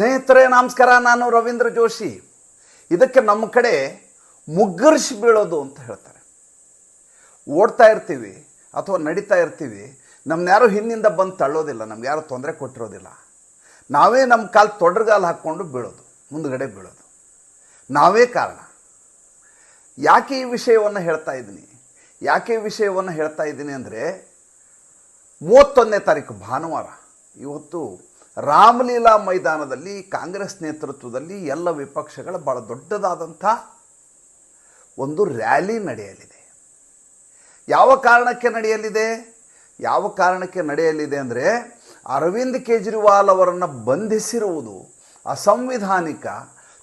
ಸ್ನೇಹಿತರೇ, ನಮಸ್ಕಾರ. ನಾನು ರವೀಂದ್ರ ಜೋಶಿ. ಇದಕ್ಕೆ ನಮ್ಮ ಕಡೆ ಮುಗ್ಗರ್ಶಿ ಬೀಳೋದು ಅಂತ ಹೇಳ್ತಾರೆ. ಓಡ್ತಾ ಇರ್ತೀವಿ ಅಥವಾ ನಡೀತಾ ಇರ್ತೀವಿ ನಮ್ಮನ್ನ ಯಾರು ಹಿಂದಿಂದ ಬಂದು ತಳ್ಳೋದಿಲ್ಲ, ನಮ್ಗೆ ಯಾರು ತೊಂದರೆ ಕೊಟ್ಟಿರೋದಿಲ್ಲ. ನಾವೇ ನಮ್ಮ ಕಾಲು ತೊಡರ್ಗಾಲು ಹಾಕ್ಕೊಂಡು ಬೀಳೋದು, ಮುಂದುಗಡೆ ಬೀಳೋದು. ನಾವೇ ಕಾರಣ. ಯಾಕೆ ಈ ವಿಷಯವನ್ನು ಹೇಳ್ತಾ ಇದ್ದೀನಿ? ಯಾಕೆ ಈ ವಿಷಯವನ್ನು ಹೇಳ್ತಾ ಇದ್ದೀನಿ ಅಂದರೆ, ಮೂವತ್ತೊಂದನೇ ತಾರೀಕು ಭಾನುವಾರ. ಇವತ್ತು ರಾಮಲೀಲಾ ಮೈದಾನದಲ್ಲಿ ಕಾಂಗ್ರೆಸ್ ನೇತೃತ್ವದಲ್ಲಿ ಎಲ್ಲ ವಿಪಕ್ಷಗಳ ಭಾಳ ದೊಡ್ಡದಾದಂಥ ಒಂದು ರ್ಯಾಲಿ ನಡೆಯಲಿದೆ. ಯಾವ ಕಾರಣಕ್ಕೆ ನಡೆಯಲಿದೆ? ಯಾವ ಕಾರಣಕ್ಕೆ ನಡೆಯಲಿದೆ ಅಂದರೆ ಅರವಿಂದ್ ಕೇಜ್ರಿವಾಲ್ ಅವರನ್ನು ಬಂಧಿಸಿರುವುದು ಅಸಂವಿಧಾನಿಕ.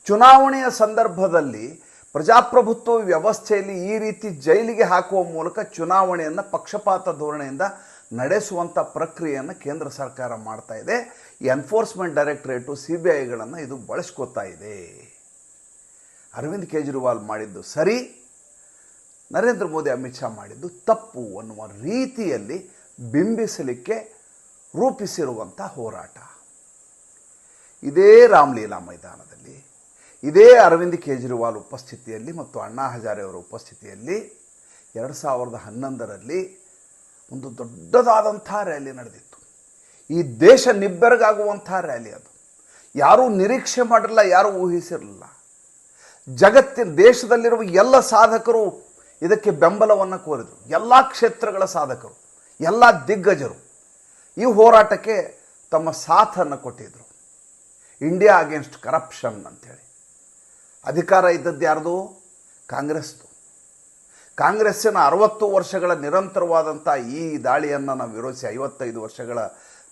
ಚುನಾವಣೆಯ ಸಂದರ್ಭದಲ್ಲಿ ಪ್ರಜಾಪ್ರಭುತ್ವ ವ್ಯವಸ್ಥೆಯಲ್ಲಿ ಈ ರೀತಿ ಜೈಲಿಗೆ ಹಾಕುವ ಮೂಲಕ ಚುನಾವಣೆಯನ್ನು ಪಕ್ಷಪಾತ ಧೋರಣೆಯಿಂದ ನಡೆಸುವಂಥ ಪ್ರಕ್ರಿಯೆಯನ್ನು ಕೇಂದ್ರ ಸರ್ಕಾರ ಮಾಡ್ತಾ ಇದೆ. ಎನ್ಫೋರ್ಸ್ಮೆಂಟ್ ಡೈರೆಕ್ಟ್ರೇಟು ಸಿ ಬಿ ಐಗಳನ್ನು ಇದು ಬಳಸ್ಕೊತಾ ಇದೆ. ಅರವಿಂದ್ ಕೇಜ್ರಿವಾಲ್ ಮಾಡಿದ್ದು ಸರಿ. ನರೇಂದ್ರ ಮೋದಿ ಅಮಿತ್ ಶಾ ಮಾಡಿದ್ದು ತಪ್ಪು ಅನ್ನುವ ರೀತಿಯಲ್ಲಿ ಬಿಂಬಿಸಲಿಕ್ಕೆ ರೂಪಿಸಿರುವಂಥ ಹೋರಾಟ. ಇದೇ ರಾಮಲೀಲಾ ಮೈದಾನದಲ್ಲಿ, ಇದೇ ಅರವಿಂದ್ ಕೇಜ್ರಿವಾಲ್ ಉಪಸ್ಥಿತಿಯಲ್ಲಿ ಮತ್ತು ಅಣ್ಣಾ ಹಜಾರೆಯವರ ಉಪಸ್ಥಿತಿಯಲ್ಲಿ, ಎರಡು ಸಾವಿರದ ಹನ್ನೊಂದರಲ್ಲಿ ಒಂದು ದೊಡ್ಡದಾದಂಥ ರ್ಯಾಲಿ ನಡೆದಿತ್ತು. ಈ ದೇಶ ನಿಬ್ಬೆರಗಾಗುವಂಥ ರ್ಯಾಲಿ ಅದು. ಯಾರೂ ನಿರೀಕ್ಷೆ ಮಾಡಿರಲ್ಲ, ಯಾರೂ ಊಹಿಸಿರಲಿಲ್ಲ. ಜಗತ್ತಿನ ದೇಶದಲ್ಲಿರುವ ಎಲ್ಲ ಸಾಧಕರು ಇದಕ್ಕೆ ಬೆಂಬಲವನ್ನು ಕೋರಿದರು. ಎಲ್ಲ ಕ್ಷೇತ್ರಗಳ ಸಾಧಕರು, ಎಲ್ಲ ದಿಗ್ಗಜರು ಈ ಹೋರಾಟಕ್ಕೆ ತಮ್ಮ ಸಾಥನ್ನು ಕೊಟ್ಟಿದ್ದರು ಇಂಡಿಯಾ ಅಗೇನ್ಸ್ಟ್ ಕರಪ್ಷನ್ ಅಂಥೇಳಿ ಅಧಿಕಾರ ಇದ್ದದ್ದು ಯಾರ್ದು? ಕಾಂಗ್ರೆಸ್ದು. ಕಾಂಗ್ರೆಸ್ಸಿನ ಅರವತ್ತು ವರ್ಷಗಳ ನಿರಂತರವಾದಂಥ ಈ ದಾಳಿಯನ್ನು ನಾವು ವಿರೋಧಿಸಿ, ಐವತ್ತೈದು ವರ್ಷಗಳ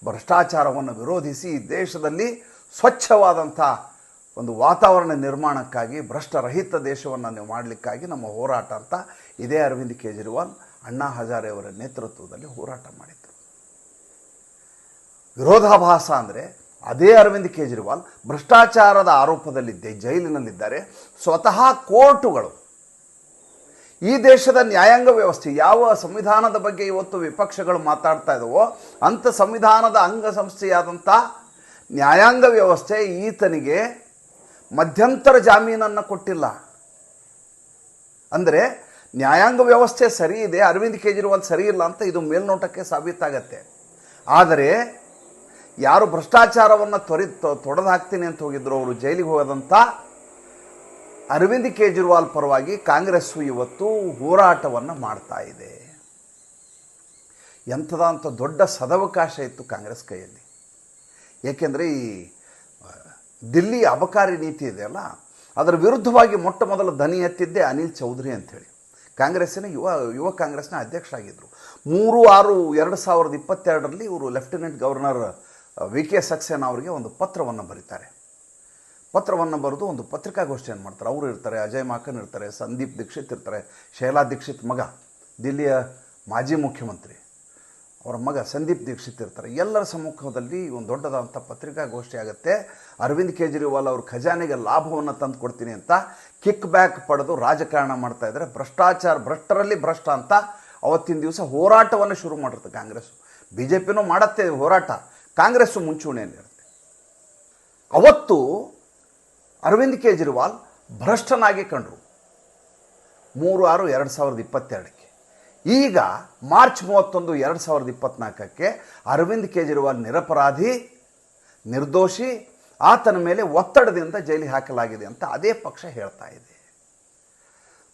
ಭ್ರಷ್ಟಾಚಾರವನ್ನು ವಿರೋಧಿಸಿ ದೇಶದಲ್ಲಿ ಸ್ವಚ್ಛವಾದಂಥ ಒಂದು ವಾತಾವರಣ ನಿರ್ಮಾಣಕ್ಕಾಗಿ, ಭ್ರಷ್ಟರಹಿತ ದೇಶವನ್ನು ನೀವು ಮಾಡಲಿಕ್ಕಾಗಿ ನಮ್ಮ ಹೋರಾಟ ಅಂತ ಇದೇ ಅರವಿಂದ್ ಕೇಜ್ರಿವಾಲ್ ಅಣ್ಣಾ ಹಜಾರೆ ಅವರ ನೇತೃತ್ವದಲ್ಲಿ ಹೋರಾಟ ಮಾಡಿದರು. ವಿರೋಧಾಭಾಸ ಅಂದರೆ ಅದೇ ಅರವಿಂದ್ ಕೇಜ್ರಿವಾಲ್ ಭ್ರಷ್ಟಾಚಾರದ ಆರೋಪದಲ್ಲಿದ್ದೆ ಜೈಲಿನಲ್ಲಿದ್ದಾರೆ. ಸ್ವತಃ ಕೋರ್ಟುಗಳು ಈ ದೇಶದ ನ್ಯಾಯಾಂಗ ವ್ಯವಸ್ಥೆ ಯಾವ ಸಂವಿಧಾನದ ಬಗ್ಗೆ ಇವತ್ತು ವಿಪಕ್ಷಗಳು ಮಾತಾಡ್ತಾ ಇದಾವೋ, ಅಂಥ ಸಂವಿಧಾನದ ಅಂಗಸಂಸ್ಥೆಯಾದಂಥ ನ್ಯಾಯಾಂಗ ವ್ಯವಸ್ಥೆ ಈತನಿಗೆ ಮಧ್ಯಂತರ ಜಾಮೀನನ್ನು ಕೊಟ್ಟಿಲ್ಲ. ಅಂದರೆ ನ್ಯಾಯಾಂಗ ವ್ಯವಸ್ಥೆ ಸರಿ ಇದೆ, ಅರವಿಂದ್ ಕೇಜ್ರಿವಾಲ್ ಸರಿ ಇಲ್ಲ ಅಂತ ಇದು ಮೇಲ್ನೋಟಕ್ಕೆ ಸಾಬೀತಾಗತ್ತೆ. ಆದರೆ ಯಾರು ಭ್ರಷ್ಟಾಚಾರವನ್ನು ತ್ವರಿ ತೊಡೆದು ಹಾಕ್ತೀನಿ ಅಂತ ಹೋಗಿದ್ರು, ಅವರು ಜೈಲಿಗೆ ಹೋದಂಥ ಅರವಿಂದ್ ಕೇಜ್ರಿವಾಲ್ ಪರವಾಗಿ ಕಾಂಗ್ರೆಸ್ ಇವತ್ತು ಹೋರಾಟವನ್ನು ಮಾಡ್ತಾ ಇದೆ. ಎಂಥದಂಥ ದೊಡ್ಡ ಸದವಕಾಶ ಇತ್ತು ಕಾಂಗ್ರೆಸ್ ಕೈಯಲ್ಲಿ. ಏಕೆಂದರೆ ಈ ದಿಲ್ಲಿ ಅಬಕಾರಿ ನೀತಿ ಇದೆಯಲ್ಲ ಅದರ ವಿರುದ್ಧವಾಗಿ ಮೊಟ್ಟ ಮೊದಲ ದನಿ ಎತ್ತಿದ್ದೆ ಅನಿಲ್ ಚೌಧರಿ ಅಂಥೇಳಿ. ಕಾಂಗ್ರೆಸ್ಸಿನ ಯುವ ಯುವ ಕಾಂಗ್ರೆಸ್ನ ಅಧ್ಯಕ್ಷರಾಗಿದ್ದರು ಮೂರು, ಆರು, ಎರಡು ಸಾವಿರದ ಇಪ್ಪತ್ತೆರಡರಲ್ಲಿ ಇವರು lieutenant governor V K Saxena ಅವರಿಗೆ ಒಂದು ಪತ್ರವನ್ನು ಬರೀತಾರೆ. ಪತ್ರವನ್ನು ಬರೆದು ಒಂದು ಪತ್ರಿಕಾಗೋಷ್ಠಿಯನ್ನು ಮಾಡ್ತಾರೆ? ಅವರು ಇರ್ತಾರೆ, ಅಜಯ್ ಮಾಕನ್ ಇರ್ತಾರೆ, ಸಂದೀಪ್ ದೀಕ್ಷಿತ್ ಇರ್ತಾರೆ, ಶೈಲಾ ದೀಕ್ಷಿತ್ ಮಗ, ದಿಲ್ಲಿಯ ಮಾಜಿ ಮುಖ್ಯಮಂತ್ರಿ. ಅವರ ಮಗ ಸಂದೀಪ್ ದೀಕ್ಷಿತ್ ಇರ್ತಾರೆ. ಎಲ್ಲರ ಸಮ್ಮುಖದಲ್ಲಿ ಒಂದು ದೊಡ್ಡದಾದಂಥ ಪತ್ರಿಕಾಗೋಷ್ಠಿ ಆಗುತ್ತೆ. ಅರವಿಂದ್ ಕೇಜ್ರಿವಾಲ್ ಅವ್ರ ಖಜಾನೆಗೆ ಲಾಭವನ್ನು ತಂದು ಕೊಡ್ತೀನಿ ಅಂತ ಕಿಕ್ ಬ್ಯಾಕ್ ಪಡೆದು ರಾಜಕಾರಣ ಮಾಡ್ತಾ ಇದ್ದಾರೆ. ಭ್ರಷ್ಟಾಚಾರ, ಭ್ರಷ್ಟರಲ್ಲಿ ಭ್ರಷ್ಟ ಅಂತ ಅವತ್ತಿನ ದಿವಸ ಹೋರಾಟವನ್ನು ಶುರು ಮಾಡಿರುತ್ತೆ ಕಾಂಗ್ರೆಸ್ಸು ಬಿ ಜೆ ಪಿನೂ ಮಾಡತ್ತೆ ಹೋರಾಟ. ಕಾಂಗ್ರೆಸ್ಸು ಮುಂಚೂಣಿಯಲ್ಲಿರುತ್ತೆ. ಅವತ್ತು ಅರವಿಂದ್ ಕೇಜ್ರಿವಾಲ್ ಭ್ರಷ್ಟನಾಗಿ ಕಂಡರು. ಮೂರು ಆರು ಎರಡು ಸಾವಿರದ ಇಪ್ಪತ್ತೆರಡಕ್ಕೆ. ಈಗ ಮಾರ್ಚ್ ಮೂವತ್ತೊಂದು ಎರಡು ಸಾವಿರದ ಇಪ್ಪತ್ತ್ನಾಲ್ಕಕ್ಕೆ ಅರವಿಂದ್ ಕೇಜ್ರಿವಾಲ್ ನಿರಪರಾಧಿ, ನಿರ್ದೋಷಿ, ಆತನ ಮೇಲೆ ಒತ್ತಡದಿಂದ ಜೈಲಿಗೆ ಹಾಕಲಾಗಿದೆ ಅಂತ ಅದೇ ಪಕ್ಷ ಹೇಳ್ತಾ ಇದೆ.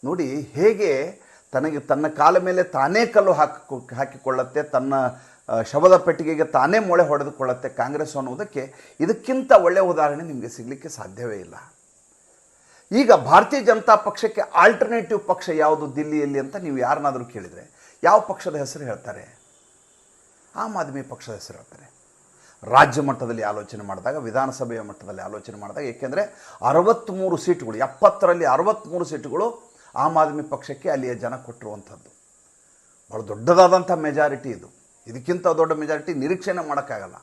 ನೋಡಿ, ಹೇಗೆ ತನಗೆ ತನ್ನ ಕಾಲ ಮೇಲೆ ತಾನೇ ಕಲ್ಲು ಹಾಕಿ ಹಾಕಿಕೊಳ್ಳುತ್ತೆ, ತನ್ನ ಶವದ ಪೆಟ್ಟಿಗೆಗೆ ತಾನೇ ಮೊಳೆ ಹೊಡೆದುಕೊಳ್ಳುತ್ತೆ ಕಾಂಗ್ರೆಸ್ ಅನ್ನುವುದಕ್ಕೆ ಇದಕ್ಕಿಂತ ಒಳ್ಳೆಯ ಉದಾಹರಣೆ ನಿಮಗೆ ಸಿಗಲಿಕ್ಕೆ ಸಾಧ್ಯವೇ ಇಲ್ಲ. ಈಗ ಭಾರತೀಯ ಜನತಾ ಪಕ್ಷಕ್ಕೆ ಆಲ್ಟರ್ನೇಟಿವ್ ಪಕ್ಷ ಯಾವುದು ದಿಲ್ಲಿಯಲ್ಲಿ ಅಂತ ನೀವು ಯಾರನ್ನಾದರೂ ಕೇಳಿದರೆ ಯಾವ ಪಕ್ಷದ ಹೆಸರು ಹೇಳ್ತಾರೆ? ಆಮ್ ಆದ್ಮಿ ಪಕ್ಷದ ಹೆಸರು ಹೇಳ್ತಾರೆ. ರಾಜ್ಯ ಮಟ್ಟದಲ್ಲಿ ಆಲೋಚನೆ ಮಾಡಿದಾಗ, ವಿಧಾನಸಭೆಯ ಮಟ್ಟದಲ್ಲಿ ಆಲೋಚನೆ ಮಾಡಿದಾಗ, ಏಕೆಂದರೆ ಅರವತ್ತ್ಮೂರು ಸೀಟುಗಳು, ಎಪ್ಪತ್ತರಲ್ಲಿ ಅರವತ್ತ್ಮೂರು ಸೀಟುಗಳು ಆಮ್ ಆದ್ಮಿ ಪಕ್ಷಕ್ಕೆ ಅಲ್ಲಿಯ ಜನ ಕೊಟ್ಟಿರುವಂಥದ್ದು. ಭಾಳ ದೊಡ್ಡದಾದಂಥ ಮೆಜಾರಿಟಿ ಇದು. ಇದಕ್ಕಿಂತ ದೊಡ್ಡ ಮೆಜಾರಿಟಿ ನಿರೀಕ್ಷೆನೇ ಮಾಡೋಕ್ಕಾಗಲ್ಲ.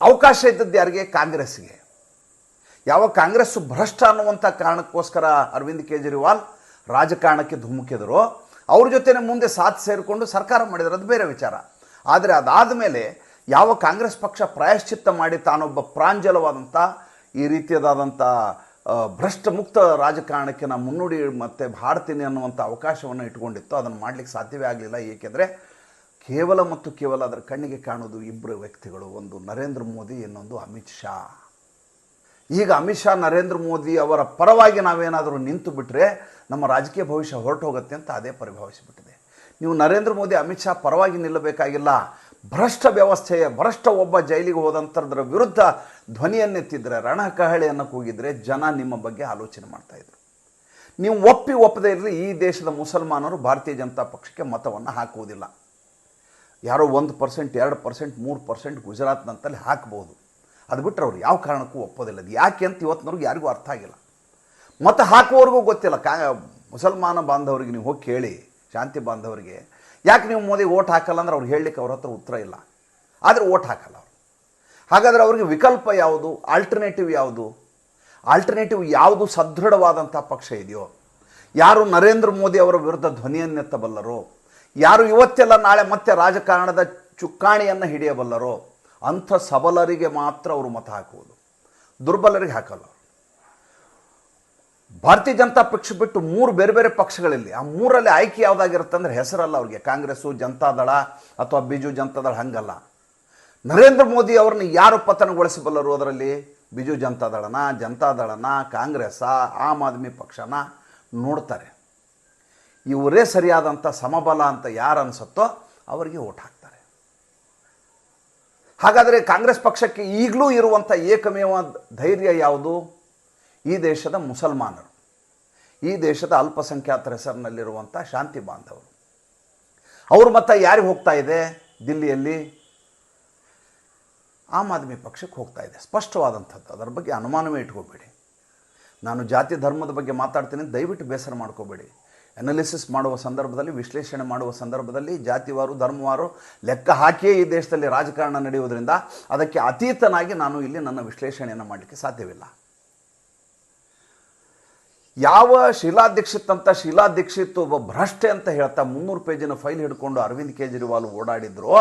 ಅವಕಾಶ ಇದ್ದದ್ದು ಯಾರಿಗೆ? ಕಾಂಗ್ರೆಸ್ಗೆ ಯಾವ ಕಾಂಗ್ರೆಸ್ ಭ್ರಷ್ಟ ಅನ್ನುವಂಥ ಕಾರಣಕ್ಕೋಸ್ಕರ ಅರವಿಂದ್ ಕೇಜ್ರಿವಾಲ್ ರಾಜಕಾರಣಕ್ಕೆ ಧುಮುಕಿದ್ರು. ಅವ್ರ ಜೊತೆನೆ ಮುಂದೆ ಸಾಥ್ ಸೇರಿಕೊಂಡು ಸರ್ಕಾರ ಮಾಡಿದ್ರು. ಅದು ಬೇರೆ ವಿಚಾರ. ಆದರೆ ಅದಾದ ಮೇಲೆ ಯಾವ ಕಾಂಗ್ರೆಸ್ ಪಕ್ಷ ಪ್ರಾಯಶ್ಚಿತ್ತ ಮಾಡಿ ತಾನೊಬ್ಬ ಪ್ರಾಂಜಲವಾದಂಥ, ಈ ರೀತಿಯದಾದಂಥ ಭ್ರಷ್ಟ ಮುಕ್ತ ರಾಜಕಾರಣಕ್ಕೆ ನಾನು ಮುನ್ನುಡಿ ಮತ್ತೆ ಭಾರತೀನಿ ಅನ್ನುವಂಥ ಅವಕಾಶವನ್ನು ಇಟ್ಕೊಂಡಿತ್ತು. ಅದನ್ನು ಮಾಡಲಿಕ್ಕೆ ಸಾಧ್ಯವೇ ಆಗಲಿಲ್ಲ. ಏಕೆಂದರೆ ಕೇವಲ ಮತ್ತು ಕೇವಲ ಅದರ ಕಣ್ಣಿಗೆ ಕಾಣೋದು ಇಬ್ಬರು ವ್ಯಕ್ತಿಗಳು, ಒಂದು ನರೇಂದ್ರ ಮೋದಿ, ಇನ್ನೊಂದು ಅಮಿತ್ ಶಾ. ಈಗ ಅಮಿತ್ ಶಾ, ನರೇಂದ್ರ ಮೋದಿ ಅವರ ಪರವಾಗಿ ನಾವೇನಾದರೂ ನಿಂತು ಬಿಟ್ಟರೆ ನಮ್ಮ ರಾಜಕೀಯ ಭವಿಷ್ಯ ಹೊರಟು ಹೋಗುತ್ತೆ ಅಂತ ಅದೇ ಪರಿಭಾವಿಸಿಬಿಟ್ಟಿದೆ. ನೀವು ನರೇಂದ್ರ ಮೋದಿ, ಅಮಿತ್ ಶಾ ಪರವಾಗಿ ನಿಲ್ಲಬೇಕಾಗಿಲ್ಲ. ಭ್ರಷ್ಟ ವ್ಯವಸ್ಥೆಯ, ಭ್ರಷ್ಟ ಒಬ್ಬ ಜೈಲಿಗೆ ಹೋದಂಥದ್ರ ವಿರುದ್ಧ ಧ್ವನಿಯನ್ನೆತ್ತಿದ್ರೆ, ರಣಕಹಳೆಯನ್ನು ಕೂಗಿದರೆ ಜನ ನಿಮ್ಮ ಬಗ್ಗೆ ಆಲೋಚನೆ ಮಾಡ್ತಾಯಿದ್ರು ನೀವು ಒಪ್ಪಿ ಒಪ್ಪದೇ ಇರಲಿ ಈ ದೇಶದ ಮುಸಲ್ಮಾನರು ಭಾರತೀಯ ಜನತಾ ಪಕ್ಷಕ್ಕೆ ಮತವನ್ನು ಹಾಕುವುದಿಲ್ಲ. ಯಾರೋ ಒಂದು ಪರ್ಸೆಂಟ್, ಎರಡು ಪರ್ಸೆಂಟ್, ಮೂರು ಪರ್ಸೆಂಟ್ ಗುಜರಾತ್ನಂತಲ್ಲಿ ಹಾಕ್ಬೋದು. ಅದು ಬಿಟ್ಟರೆ ಅವ್ರು ಯಾವ ಕಾರಣಕ್ಕೂ ಒಪ್ಪೋದಿಲ್ಲ. ಅದು ಯಾಕೆ ಅಂತ ಇವತ್ತಿನವ್ರಿಗೆ ಯಾರಿಗೂ ಅರ್ಥ ಆಗಿಲ್ಲ. ಮತ ಹಾಕುವವ್ರಿಗೂ ಗೊತ್ತಿಲ್ಲ. ಕಾ, ಮುಸಲ್ಮಾನ ಬಾಂಧವರಿಗೆ ನೀವು ಹೋಗಿ ಕೇಳಿ, ಶಾಂತಿ ಬಾಂಧವರಿಗೆ. ಯಾಕೆ ನೀವು ಮೋದಿ ಓಟ್ ಹಾಕಲ್ಲ ಅಂದ್ರೆ ಅವ್ರು ಹೇಳಲಿಕ್ಕೆ ಅವ್ರ ಹತ್ರ ಉತ್ತರ ಇಲ್ಲ. ಆದರೆ ಓಟ್ ಹಾಕಲ್ಲ ಅವರು. ಹಾಗಾದರೆ ಅವ್ರಿಗೆ ವಿಕಲ್ಪ ಯಾವುದು? ಆಲ್ಟರ್ನೇಟಿವ್ ಯಾವುದು? ಆಲ್ಟರ್ನೇಟಿವ್ ಯಾವುದು ಸದೃಢವಾದಂಥ ಪಕ್ಷ ಇದೆಯೋ? ಯಾರು ನರೇಂದ್ರ ಮೋದಿ ಅವರ ವಿರುದ್ಧ ಧ್ವನಿಯನ್ನೆತ್ತಬಲ್ಲರೋ? ಯಾರು ಇವತ್ತೆಲ್ಲ ನಾಳೆ ಮತ್ತೆ ರಾಜಕಾರಣದ ಚುಕ್ಕಾಣಿಯನ್ನು ಹಿಡಿಯಬಲ್ಲರೋ ಅಂಥ ಸಬಲರಿಗೆ ಮಾತ್ರ ಅವರು ಮತ ಹಾಕುವುದು. ದುರ್ಬಲರಿಗೆ ಹಾಕಲ್ಲ. ಭಾರತೀಯ ಜನತಾ ಪಕ್ಷ ಬಿಟ್ಟು ಮೂರು ಬೇರೆ ಬೇರೆ ಪಕ್ಷಗಳಲ್ಲಿ, ಆ ಮೂರಲ್ಲಿ ಆಯ್ಕೆ ಯಾವುದಾಗಿರುತ್ತೆ ಅಂದರೆ ಹೆಸರಲ್ಲ ಅವ್ರಿಗೆ. ಕಾಂಗ್ರೆಸ್ಸು ಜನತಾದಳ ಅಥವಾ ಬಿಜು ಜನತಾದಳ ಹಂಗಲ್ಲ. ನರೇಂದ್ರ ಮೋದಿ ಅವ್ರನ್ನ ಯಾರು ಪತನಗೊಳಿಸಬಲ್ಲರು ಅದರಲ್ಲಿ? ಬಿಜು ಜನತಾದಳನ ಜನತಾದಳನ ಕಾಂಗ್ರೆಸ್ಸ, ಆಮ್ ಆದ್ಮಿ ಪಕ್ಷನ ನೋಡ್ತಾರೆ. ಇವರೇ ಸರಿಯಾದಂಥ ಸಮಬಲ ಅಂತ ಯಾರು ಅನಿಸುತ್ತೋ ಅವರಿಗೆ ಓಟ್ ಹಾಕ್ತಾರೆ. ಹಾಗಾದರೆ ಕಾಂಗ್ರೆಸ್ ಪಕ್ಷಕ್ಕೆ ಈಗಲೂ ಇರುವಂಥ ಏಕಮೇವ ಧೈರ್ಯ ಯಾವುದು? ಈ ದೇಶದ ಮುಸಲ್ಮಾನರು. ಈ ದೇಶದ ಅಲ್ಪಸಂಖ್ಯಾತರ ಹೆಸರಿನಲ್ಲಿರುವಂಥ ಶಾಂತಿ ಬಾಂಧವರು. ಅವ್ರ ಮತ ಯಾರಿಗೆ ಹೋಗ್ತಾ ಇದೆ? ದಿಲ್ಲಿಯಲ್ಲಿ. ಆಮ್ ಆದ್ಮಿ ಪಕ್ಷಕ್ಕೆ ಹೋಗ್ತಾ ಇದೆ. ಸ್ಪಷ್ಟವಾದಂಥದ್ದು. ಅದರ ಬಗ್ಗೆ ಅನುಮಾನವೇ ಇಟ್ಕೋಬೇಡಿ. ನಾನು ಜಾತಿ ಧರ್ಮದ ಬಗ್ಗೆ ಮಾತಾಡ್ತೀನಿ. ದಯವಿಟ್ಟು ಬೇಸರ ಮಾಡ್ಕೋಬೇಡಿ. ಅನಾಲಿಸಿಸ್ ಮಾಡುವ ಸಂದರ್ಭದಲ್ಲಿ, ವಿಶ್ಲೇಷಣೆ ಮಾಡುವ ಸಂದರ್ಭದಲ್ಲಿ, ಜಾತಿವಾರು, ಧರ್ಮವಾರು ಲೆಕ್ಕ ಹಾಕಿಯೇ ಈ ದೇಶದಲ್ಲಿ ರಾಜಕಾರಣ ನಡೆಯುವುದರಿಂದ ಅದಕ್ಕೆ ಅತೀತನಾಗಿ ನಾನು ಇಲ್ಲಿ ನನ್ನ ವಿಶ್ಲೇಷಣೆಯನ್ನು ಮಾಡಲಿಕ್ಕೆ ಸಾಧ್ಯವಿಲ್ಲ. ಯಾವ ಶೀಲಾ ದೀಕ್ಷಿತ್ ಅಂತ ಶೀಲಾ ದೀಕ್ಷಿತ್ ಒಬ್ಬ ಭ್ರಷ್ಟೆ ಅಂತ ಹೇಳ್ತಾ ಮುನ್ನೂರು ಪೇಜಿನ ಫೈಲ್ ಹಿಡ್ಕೊಂಡು ಅರವಿಂದ್ ಕೇಜ್ರಿವಾಲ್ ಓಡಾಡಿದ್ರು,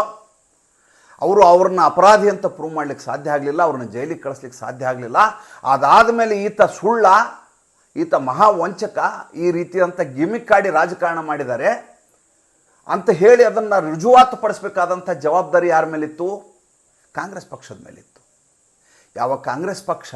ಅವರು ಅವ್ರನ್ನ ಅಪರಾಧಿ ಅಂತ ಪ್ರೂವ್ ಮಾಡ್ಲಿಕ್ಕೆ ಸಾಧ್ಯ ಆಗಲಿಲ್ಲ, ಅವ್ರನ್ನ ಜೈಲಿಗೆ ಕಳಿಸ್ಲಿಕ್ಕೆ ಸಾಧ್ಯ ಆಗಲಿಲ್ಲ. ಅದಾದ ಮೇಲೆ ಈತ ಸುಳ್ಳ ಈತ ಮಹಾ ವಂಚಕ ಈ ರೀತಿಯಂಥ ಗಿಮಿಕ್ ಆಡಿ ರಾಜಕಾರಣ ಮಾಡಿದ್ದಾರೆ. ಅಂತ ಹೇಳಿ ಅದನ್ನು ರುಜುವಾತು ಪಡಿಸ್ಬೇಕಾದಂಥ ಜವಾಬ್ದಾರಿ ಯಾರ ಮೇಲಿತ್ತು? ಕಾಂಗ್ರೆಸ್ ಪಕ್ಷದ ಮೇಲಿತ್ತು. ಯಾವ ಕಾಂಗ್ರೆಸ್ ಪಕ್ಷ?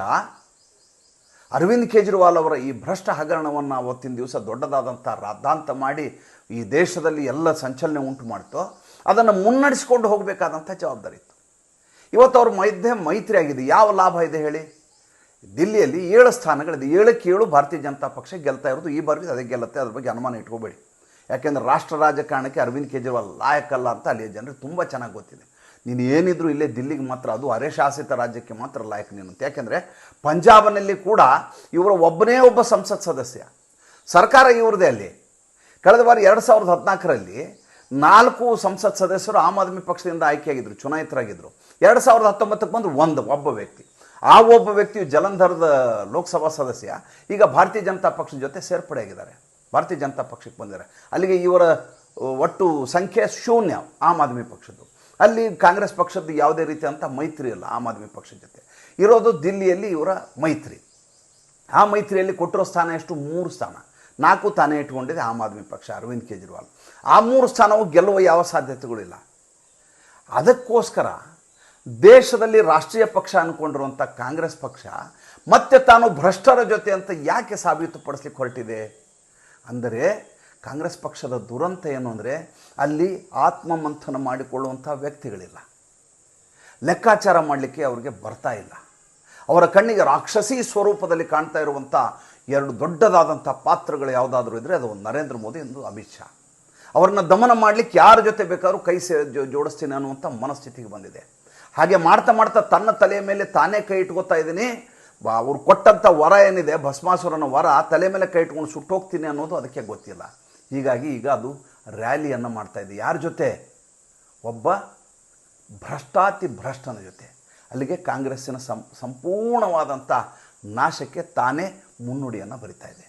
ಅರವಿಂದ್ ಕೇಜ್ರಿವಾಲ್ ಅವರ ಈ ಭ್ರಷ್ಟ ಹಗರಣವನ್ನು ಅವತ್ತಿನ ದಿವಸ ದೊಡ್ಡದಾದಂಥ ರಾದ್ದಾಂತ ಮಾಡಿ ಈ ದೇಶದಲ್ಲಿ ಎಲ್ಲ ಸಂಚಲನೆ ಉಂಟು ಮಾಡ್ತೋ, ಅದನ್ನು ಮುನ್ನಡೆಸ್ಕೊಂಡು ಹೋಗಬೇಕಾದಂಥ ಜವಾಬ್ದಾರಿ ಇತ್ತು. ಇವತ್ತು ಅವ್ರ ಮೈದ್ಯ ಮೈತ್ರಿ ಆಗಿದೆ. ಯಾವ ಲಾಭ ಇದೆ ಹೇಳಿ? ದಿಲ್ಲಿಯಲ್ಲಿ ಏಳು ಸ್ಥಾನಗಳಿದೆ. ಏಳಕ್ಕೆ ಏಳು ಭಾರತೀಯ ಜನತಾ ಪಕ್ಷ ಗೆಲ್ತಾ ಇರೋದು ಈ ಬಾರಿ ಅದೇ ಗೆಲ್ಲುತ್ತೆ. ಅದ್ರ ಬಗ್ಗೆ ಅನುಮಾನ ಇಟ್ಕೋಬೇಡಿ. ಯಾಕೆಂದರೆ ರಾಷ್ಟ್ರ ರಾಜಕಾರಣಕ್ಕೆ ಅರವಿಂದ್ ಕೇಜ್ರಿವಾಲ್ ಲಾಯಕಲ್ಲ ಅಂತ ಅಲ್ಲಿಯ ಜನರು ತುಂಬ ಚೆನ್ನಾಗಿ ಗೊತ್ತಿದೆ. ನೀನು ಏನಿದ್ರು ಇಲ್ಲೇ ದಿಲ್ಲಿಗೆ ಮಾತ್ರ ಅದು ಅರೆಶಾಸಿತ ರಾಜ್ಯಕ್ಕೆ ಮಾತ್ರ ಲಾಯಕ್ ನೀನು ಅಂತ. ಯಾಕೆಂದರೆ ಪಂಜಾಬ್ನಲ್ಲಿ ಕೂಡ ಇವರ ಒಬ್ಬನೇ ಒಬ್ಬ ಸಂಸತ್ ಸದಸ್ಯ. ಸರ್ಕಾರ ಇವ್ರದೇ ಅಲ್ಲಿ. ಕಳೆದ ಬಾರಿ ಎರಡು ಸಾವಿರದ ಹದಿನಾಲ್ಕರಲ್ಲಿ ನಾಲ್ಕು ಸಂಸತ್ ಸದಸ್ಯರು ಆಮ್ ಆದ್ಮಿ ಪಕ್ಷದಿಂದ ಆಯ್ಕೆಯಾಗಿದ್ದರು ಚುನಾಯಿತರಾಗಿದ್ದರು ಎರಡು ಸಾವಿರದ ಹತ್ತೊಂಬತ್ತಕ್ಕೆ ಬಂದು ಒಂದು, ಒಬ್ಬ ವ್ಯಕ್ತಿ. ಆ ಒಬ್ಬ ವ್ಯಕ್ತಿಯು ಜಲಂಧರದ ಲೋಕಸಭಾ ಸದಸ್ಯ. ಈಗ ಭಾರತೀಯ ಜನತಾ ಪಕ್ಷದ ಜೊತೆ ಸೇರ್ಪಡೆಯಾಗಿದ್ದಾರೆ. ಭಾರತೀಯ ಜನತಾ ಪಕ್ಷಕ್ಕೆ ಬಂದಿದ್ದಾರೆ. ಅಲ್ಲಿಗೆ ಇವರ ಒಟ್ಟು ಸಂಖ್ಯೆ ಶೂನ್ಯ ಆಮ್ ಆದ್ಮಿ ಪಕ್ಷದ್ದು. ಅಲ್ಲಿ ಕಾಂಗ್ರೆಸ್ ಪಕ್ಷದ್ದು ಯಾವುದೇ ರೀತಿಯಂಥ ಮೈತ್ರಿ ಇಲ್ಲ ಆಮ್ ಆದ್ಮಿ ಪಕ್ಷದ ಜೊತೆ. ಇರೋದು ದಿಲ್ಲಿಯಲ್ಲಿ ಇವರ ಮೈತ್ರಿ. ಆ ಮೈತ್ರಿಯಲ್ಲಿ ಕೊಟ್ಟಿರೋ ಸ್ಥಾನ ಎಷ್ಟು? ಮೂರು ಸ್ಥಾನ. ನಾಲ್ಕು ತಾನೇ ಇಟ್ಕೊಂಡಿದೆ ಆಮ್ ಆದ್ಮಿ ಪಕ್ಷ, ಅರವಿಂದ್ ಕೇಜ್ರಿವಾಲ್. ಆ ಮೂರು ಸ್ಥಾನವು ಗೆಲ್ಲುವ ಯಾವ ಸಾಧ್ಯತೆಗಳಿಲ್ಲ. ಅದಕ್ಕೋಸ್ಕರ ದೇಶದಲ್ಲಿ ರಾಷ್ಟ್ರೀಯ ಪಕ್ಷ ಅಂದ್ಕೊಂಡಿರುವಂಥ ಕಾಂಗ್ರೆಸ್ ಪಕ್ಷ ಮತ್ತೆ ತಾನು ಭ್ರಷ್ಟರ ಜೊತೆ ಅಂತ ಯಾಕೆ ಸಾಬೀತುಪಡಿಸ್ಲಿಕ್ಕೆ ಹೊರಟಿದೆ? ಅಂದರೆ ಕಾಂಗ್ರೆಸ್ ಪಕ್ಷದ ದುರಂತ ಏನು ಅಂದರೆ ಅಲ್ಲಿ ಆತ್ಮಮಂಥನ ಮಾಡಿಕೊಳ್ಳುವಂಥ ವ್ಯಕ್ತಿಗಳಿಲ್ಲ. ಲೆಕ್ಕಾಚಾರ ಮಾಡಲಿಕ್ಕೆ ಅವರಿಗೆ ಬರ್ತಾ ಇಲ್ಲ. ಅವರ ಕಣ್ಣಿಗೆ ರಾಕ್ಷಸಿ ಸ್ವರೂಪದಲ್ಲಿ ಕಾಣ್ತಾ ಇರುವಂಥ ಎರಡು ದೊಡ್ಡದಾದಂಥ ಪಾತ್ರಗಳು ಯಾವುದಾದ್ರೂ ಇದ್ದರೆ ಅದು ನರೇಂದ್ರ ಮೋದಿ ಎಂದು ಅಮಿತ್ ಶಾ. ಅವ್ರನ್ನ ದಮನ ಮಾಡಲಿಕ್ಕೆ ಯಾರ ಜೊತೆ ಬೇಕಾದ್ರೂ ಕೈ ಸೇ ಜೋಡಿಸ್ತೀನಿ ಅನ್ನುವಂಥ ಮನಸ್ಥಿತಿಗೆ ಬಂದಿದೆ. ಹಾಗೆ ಮಾಡ್ತಾ ಮಾಡ್ತಾ ತನ್ನ ತಲೆಯ ಮೇಲೆ ತಾನೇ ಕೈ ಇಟ್ಕೋತಾ ಇದ್ದೀನಿ. ಬಾ, ಅವ್ರು ಕೊಟ್ಟಂಥ ವರ ಏನಿದೆ, ಭಸ್ಮಾಸುರನ ವರ ತಲೆ ಮೇಲೆ ಕೈ ಇಟ್ಕೊಂಡು ಸುಟ್ಟೋಗ್ತೀನಿ ಅನ್ನೋದು ಅದಕ್ಕೆ ಗೊತ್ತಿಲ್ಲ. ಹೀಗಾಗಿ ಈಗ ಅದು ರ್ಯಾಲಿಯನ್ನು ಮಾಡ್ತಾ ಇದೆ. ಯಾರ ಜೊತೆ? ಒಬ್ಬ ಭ್ರಷ್ಟಾತಿ ಭ್ರಷ್ಟನ ಜೊತೆ. ಅಲ್ಲಿಗೆ ಕಾಂಗ್ರೆಸ್ಸಿನ ಸಂ ಸಂಪೂರ್ಣವಾದಂಥ ನಾಶಕ್ಕೆ ತಾನೇ ಮುನ್ನುಡಿಯನ್ನು ಬರಿತಾ ಇದೆ.